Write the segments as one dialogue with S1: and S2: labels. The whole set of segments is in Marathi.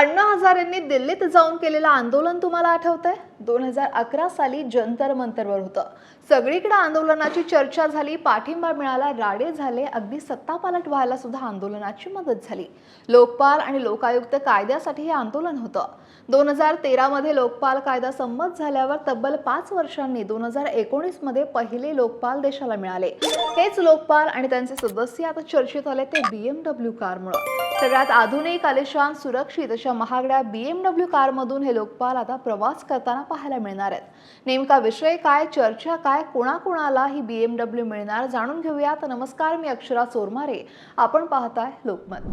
S1: अण्णा हजारेंनी दिल्लीत जाऊन केलेलं आंदोलन तुम्हाला आठवतंय? दोन हजार अकरा साली जंतर मंतरवर होतं. सगळीकडे आंदोलनाची चर्चा झाली पाठिंबा मिळाला राडे झाले अगदी सत्तापालट व्हायला सुद्धा आंदोलनाची मदत झाली. लोकपाल आणि लोकायुक्त कायद्यासाठी हे आंदोलन होतं. दोन हजार तेरामध्ये लोकपाल कायदा संमत झाल्यावर तब्बल पाच वर्षांनी दोन हजार एकोणीसमध्ये पहिले लोकपाल देशाला मिळाले. हेच लोकपाल आणि त्यांचे सदस्य आता चर्चेत आले ते बी एम डब्ल्यू कारमुळं. सगळ्यात आधुनिक आलिशान सुरक्षित अशा महागड्या बीएमडब्ल्यू कारमधून हे लोकपाल आता प्रवास करताना पाहायला मिळणार आहेत. नेमका विषय काय चर्चा काय कोणाकोणाला ही बीएमडब्ल्यू मिळणार जाणून घेऊयात. नमस्कार मी अक्षरा चोरमारे आपण पाहताय लोकमत.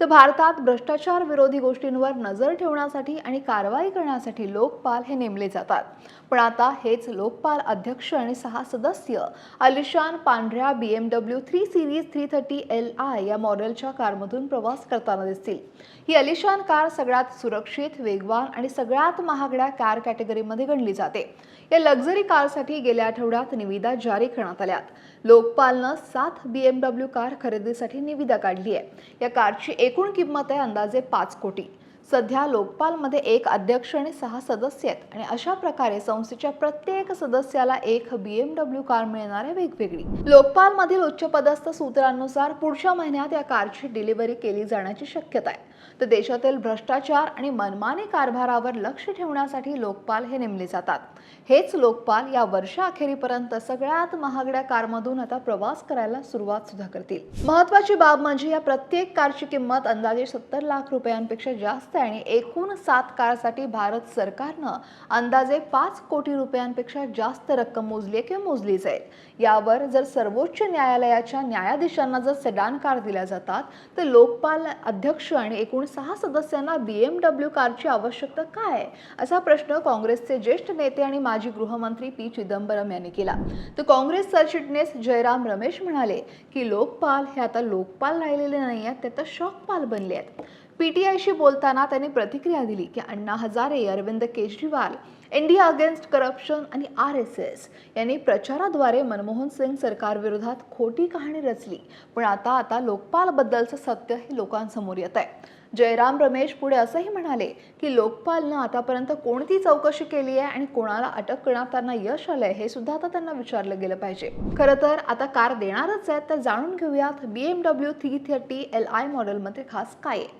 S1: तर भारतात भ्रष्टाचार विरोधी गोष्टींवर नजर ठेवण्यासाठी आणि कारवाई करण्यासाठी लोकपाल हे नेमले जातात. पण आता हेच लोकपाल अध्यक्ष आणि सहा सदस्य आलिशान पांढऱ्या BMW three series three thirty L I या मॉडेलच्या कारमधून प्रवास करताना दिसतील. ही अलिशान कार सगळ्यात सुरक्षित वेगवान आणि सगळ्यात महागड्या कार कॅटेगरीमध्ये गणली जाते. या लक्झरी कारसाठी गेल्या आठवड्यात निविदा जारी करण्यात आल्यात. लोकपालनं सात बी एम डब्ल्यू कार खरेदीसाठी निविदा काढली आहे. या कारची एकूण किंमत आहे अंदाजे पाच कोटी. सध्या लोकपालमध्ये एक अध्यक्ष आणि सहा सदस्य आहेत. आणि अशा प्रकारे संस्थेच्या प्रत्येक सदस्याला एक बीएमडब्ल्यू कार मिळणार आहे वेगवेगळी. लोकपालमधील उच्चपदस्थ सूत्रांनुसार पुढच्या महिन्यात या कारची डिलिव्हरी केली जाण्याची शक्यता आहे. तर देशातील भ्रष्टाचार आणि मनमानी कारभारावर लक्ष ठेवण्यासाठी लोकपाल हे नेमले जातात. हेच लोकपाल या वर्षाअखेरीपर्यंत सगळ्यात महागड्या कारमधून आता प्रवास करायला सुरुवात सुद्धा करतील. महत्वाची बाब म्हणजे या प्रत्येक कारची किंमत अंदाजे सत्तर लाख रुपयांपेक्षा जास्त आहे आणि एकूण सात कारसाठी भारत सरकारनं अंदाजे पाच कोटी रुपयांपेक्षा जास्त रक्कम मोजली किंवा मोजली जाईल यावर जर सर्वोच्च न्यायालयाच्या न्यायाधीशांना जर सेडान कार दिल्या जातात तर लोकपाल अध्यक्ष आणि एकूण सहा सदस्यांना बी एम डब्ल्यू कारची आवश्यकता काय आहे? असा प्रश्न काँग्रेसचे ज्येष्ठ नेते आणि माजी गृहमंत्री पी. चिदंबरम यांनी केला. तर काँग्रेस सरचिटणीस जयराम रमेश म्हणाले की लोकपाल हे आता लोकपाल राहिलेले नाही आहेत ते तर शॉकपाल बनले आहेत. पीटीआयशी बोलताना त्यांनी प्रतिक्रिया दिली की Anna Hazare Arvind Kejriwal India against corruption आणि आर एस एस यांनी प्रचाराद्वारे मनमोहन सिंग सरकारविरोधात खोटी कहाणी रचली. पण आता आता लोकपालबद्दलचं सत्य हे लोकांसमोर येत आहे. जयराम रमेश पुढे असंही म्हणाले की लोकपालनं आतापर्यंत कोणती चौकशी केली आहे आणि कोणाला अटक करण्यात त्यांना यश आलंय हे सुद्धा आता त्यांना विचारलं गेलं पाहिजे. खरं तर आता कार देणारच आहेत तर जाणून घेऊयात B M W three thirty L I मॉडेलमध्ये खास काय आहे.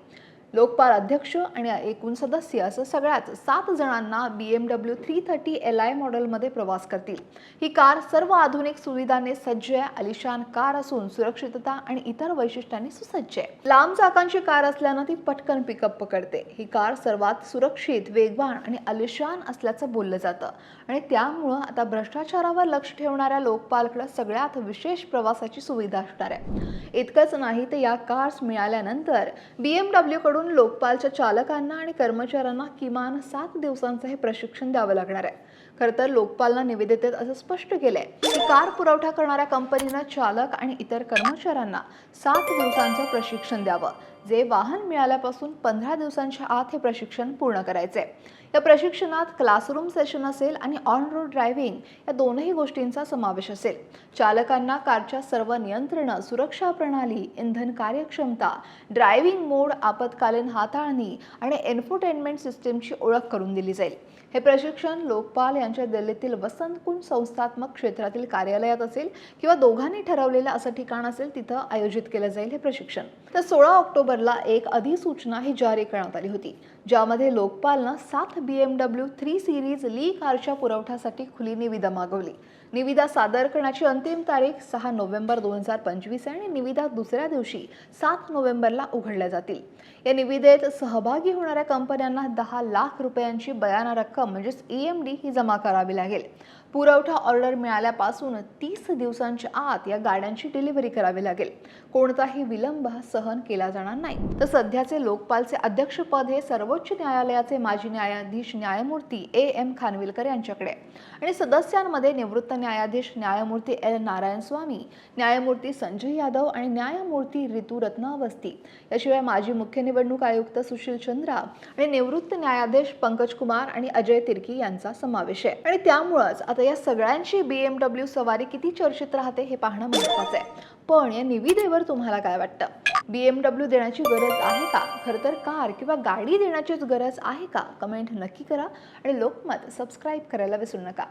S1: लोकपाल अध्यक्ष आणि एकूण सदस्य असं सगळ्याच सात जणांना B M W three thirty L I मॉडेलमध्ये प्रवास करतील. ही कार सर्व आधुनिक सुविधांनी सज्ज आहे अलिशान कार असून सुरक्षितता आणि इतर वैशिष्ट्यांनी सुसज्ज आहे. लांब चाकांची कार असल्यानं ती पटकन पिकअप पकडते. ही कार सर्वात सुरक्षित वेगवान आणि अलिशान असल्याचं बोललं जातं. आणि त्यामुळं आता भ्रष्टाचारावर लक्ष ठेवणाऱ्या लोकपालकडे सगळ्यात विशेष प्रवासाची सुविधा असणार आहे. इतकंच नाही तर या कार्स मिळाल्यानंतर बी एम डब्ल्यूकडून कडून लोकपालच्या चालकांना आणि कर्मचाऱ्यांना किमान सात दिवसांचं हे प्रशिक्षण द्यावं लागणार आहे. खरं तर लोकपालनं निवेदितेत असं स्पष्ट केलंय की कार पुरवठा करणाऱ्या कंपनीनं चालक आणि इतर कर्मचाऱ्यांना सात दिवसांचं प्रशिक्षण द्यावं. जे वाहन मिळाल्यापासून पंधरा दिवसांच्या आत हे प्रशिक्षण पूर्ण करायचे. या प्रशिक्षणात क्लासरूम सेशन असेल आणि ऑन रोड ड्रायव्हिंग या दोनही गोष्टींचा समावेश असेल. चालकांना कारच्या सर्व नियंत्रणं सुरक्षा प्रणाली इंधन कार्यक्षमता ड्रायव्हिंग मोड आपत्कालीन हाताळणी आणि एन्फोटेनमेंट सिस्टीमची ओळख करून दिली जाईल. हे प्रशिक्षण लोकपाल यांच्या दिल्लीतील वसंतकुंज संस्थात्मक क्षेत्रातील कार्यालयात असेल किंवा दोघांनी ठरवलेलं असं ठिकाण असेल तिथं आयोजित केलं जाईल हे प्रशिक्षण. तर सोळा ऑक्टोबर ऑक्टोबरला एक अधिसूचना ही जारी करण्यात आली होती ज्यामध्ये लोकपालनं सात B M W three series Li कारच्या पुरवठ्यासाठी खुली निविदा मागवली. निविदा सादर करण्याची अंतिम तारीख सहा नोव्हेंबर दोन हजार पंचवीस आहे आणि निविदा दुसऱ्या दिवशी सात नोव्हेंबरला उघडल्या जातील. या निविदेत सहभागी होणाऱ्या कंपन्यांना दहा लाख रुपयांची बयाना रक्कम म्हणजेच ई एम डी ही जमा करावी लागेल. पुरवठा ऑर्डर मिळाल्यापासून तीस दिवसांच्या आत या गाड्यांची डिलिव्हरी करावी लागेल. कोणताही विलंब सहन केला जाणार नाही. तर सध्याचे लोकपालचे अध्यक्षपद हे सर्वोच्च न्यायालयाचे माजी न्यायाधीश न्यायमूर्ती ए. एम. खानविलकर यांच्याकडे. आणि सदस्यांमध्ये निवृत्त न्यायाधीश न्यायमूर्ती एल. नारायण स्वामी न्यायमूर्ती संजय यादव आणि न्यायमूर्ती रितू रत्नावस्थी याशिवाय माजी मुख्य निवडणूक आयुक्त सुशील चंद्रा आणि निवृत्त न्यायाधीश पंकज कुमार आणि अजय तिर्की यांचा समावेश आहे. आणि त्यामुळंच आता या सगळ्यांची डब्ल्यू सवारी किती चर्चित राहते हे पाहणं महत्वाचं आहे. पण या निविदेवर तुम्हाला काय वाटतं? बी एम डब्ल्यू देण्याची गरज आहे का? खरं तर कार किंवा गाडी देण्याचीच गरज आहे का? कमेंट नक्की करा आणि लोकमत सबस्क्राईब करायला विसरू नका.